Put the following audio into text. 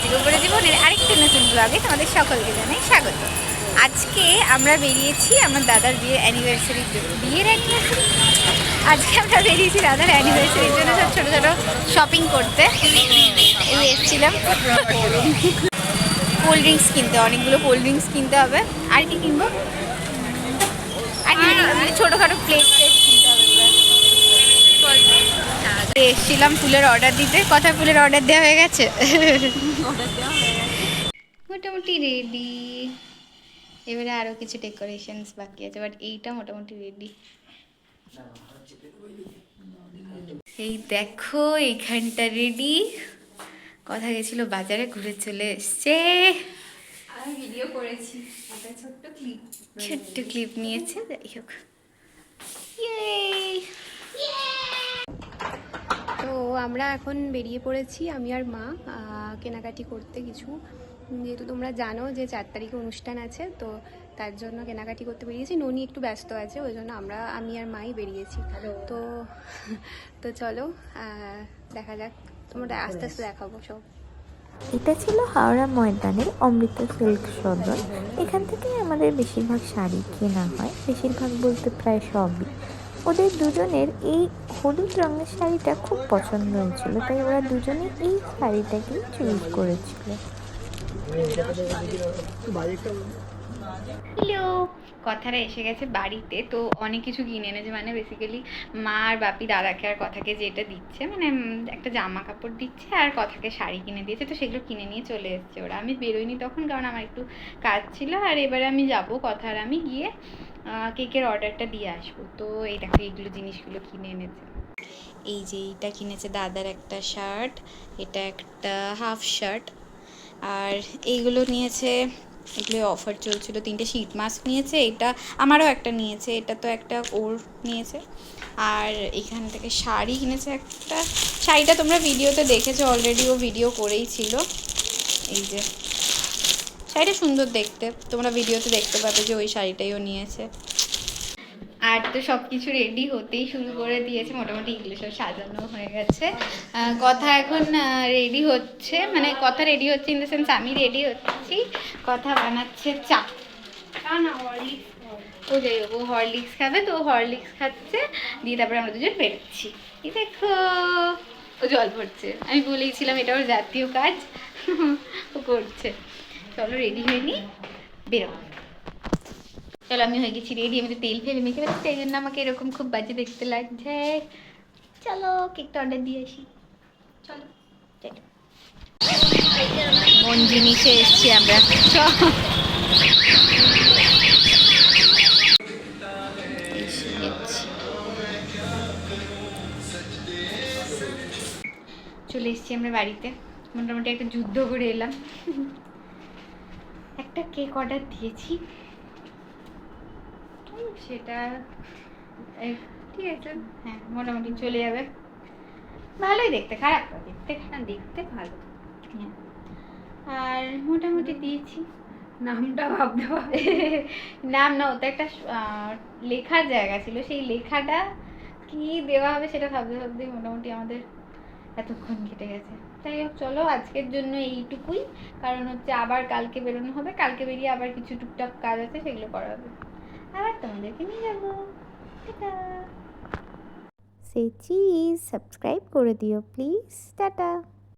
বোনের আরেকটা নতুন ব্লগে তোমাদের সকলকে জানাই স্বাগত। আজকে আমরা বেরিয়েছি আমার দাদার বিয়ের অ্যানিভার্সারির জন্য। বিয়ের অ্যানিভার্সারি আজকে আমরা বেরিয়েছি দাদার অ্যানিভার্সারির জন্য সব ছোটো ছোটো শপিং করতে। এই এসেছিলাম। কোল্ড ড্রিঙ্কস কিনতে, অনেকগুলো কোল্ড ড্রিঙ্কস কিনতে হবে। আর কি কিনবো? আর? ছোটোখাটো প্লেট প্লেট কিনতে হবে এবার। এসেছিলাম ফুলের অর্ডার দিতে। কথা ফুলের অর্ডার দেওয়া হয়ে গেছে। মোটামুটি রেডি এবারে আরও কিছু ডেকোরেশনস বাকি আছে বাট এইটা মোটামুটি রেডি এই দেখো এইখানটা রেডি কথা গেছিল বাজারে ঘুরে চলে এসছে। ভিডিও করেছি। একটা ছোট্ট ক্লিপ ছোট্ট ক্লিপ নিয়েছে যাই হোক। তো আমরা এখন বেরিয়ে পড়েছি, আমি আর মা কেনাকাটি করতে কিছু। যেহেতু তোমরা জানো যে চার তারিখে অনুষ্ঠান আছে, তো তার জন্য কেনাকাটি করতে বেরিয়েছি। ননি একটু ব্যস্ত আছে, ওই জন্য আমরা, আমি আর মাই বেরিয়েছি। তো তো চলো দেখা যাক। তোমরা আস্তে আস্তে দেখাবো সব। এটা ছিল হাওড়া ময়দানের অমৃত সিল্ক সদন। এখান থেকেই আমাদের বেশিরভাগ শাড়ি কেনা হয়। বেশিরভাগ বলতে প্রায় সবই। ওদের দুজনের এই হলুদ রঙের শাড়িটা খুব পছন্দ হয়েছিল, তাই ওরা দুজনে এই শাড়িটাকেই চুজ করেছিল। হ্যালো কথাটা এসে গেছে বাড়িতে, তো অনেক কিছু কিনে এনেছে। মানে বেসিক্যালি মা আর বাপি দাদাকে আর কথাকে যেটা দিচ্ছে মানে একটা জামা কাপড় দিচ্ছে আর কথাকে শাড়ি কিনে দিয়েছে। তো সেগুলো কিনে নিয়ে চলে এসছে ওরা। আমি বেরোইনি তখন কারণ আমার একটু কাজ ছিল আর এবারে আমি যাব কথা আর আমি গিয়ে কেকের অর্ডারটা দিয়ে আসব। তো এই দেখো, এইগুলো জিনিসগুলো কিনে এনেছে। এই যে এইটা কিনেছে দাদার একটা শার্ট এটা একটা হাফ শার্ট আর এইগুলো নিয়েছে এগুলো অফার চলছিল, তিনটে শীত মাস্ক নিয়েছে, এটা আমারও একটা নিয়েছে, এটা তো একটা ওর নিয়েছে। আর এখান থেকে শাড়ি কিনেছে একটা, শাড়িটা তোমরা ভিডিওতে দেখেছ অলরেডি ও ভিডিও করেই ছিল। এই যে, শাড়িটা সুন্দর দেখতে, তোমরা ভিডিওতে দেখতে পাবে যে ওই শাড়িটাই ও নিয়েছে। আর তো সব কিছু রেডি হতেই শুরু করে দিয়েছে মোটামুটি এগুলো সব সাজানো হয়ে গেছে। কথা এখন রেডি হচ্ছে মানে কথা রেডি হচ্ছে ইন দ্য সেন্স আমি রেডি হচ্ছি কথা বানাচ্ছে চা। চা না হরলিক্স ও যাই হোক ও হরলিক্স খাবে তো ও হরলিক্স খাচ্ছে দিয়ে তারপরে আমরা দুজন বেরোচ্ছি। এই দেখো ও জল ভরছে। আমি বলেইছিলাম এটা ওর জাতীয় কাজ ও করছে। চলো রেডি হয়ে নি বেরো চলো আমি হয়ে গেছি রেডি আমি তেল ফেলে মেখে ফেলেছি এই জন্য আমাকে এরকম খুব বাজে দেখতে লাগছে। চলো কেকটা অর্ডার দিয়ে আসি। চলো। কোন জিনিসে এসছি আমরা। চলে। এসেছি আমরা বাড়িতে। মোটামুটি একটা যুদ্ধ করে এলাম। একটা কেক অর্ডার দিয়েছি। সেটা ঠিক আছে। হ্যাঁ মোটামুটি চলে যাবে। ভালোই দেখতে খারাপ না দেখতে খারাপ দেখতে ভালো। হ্যাঁ। আর মোটামুটি দিয়েছি। নামটা ভাবতে পারবে নাম না ওটা একটা লেখার জায়গা ছিল। সেই লেখাটা কি দেওয়া হবে সেটা ভাবতে ভাবতে মোটামুটি আমাদের এতক্ষণ কেটে গেছে। তাই হোক চলো আজকের জন্য এইটুকুই। কারণ হচ্ছে আবার কালকে বেরোনো হবে। কালকে বেরিয়ে আবার কিছু টুকটাক কাজ আছে সেগুলো করা হবে। আবার তোমাদেরকে নিয়ে যাব। টাটা। সে চিজ সাবস্ক্রাইব করে দিও প্লিজ টাটা।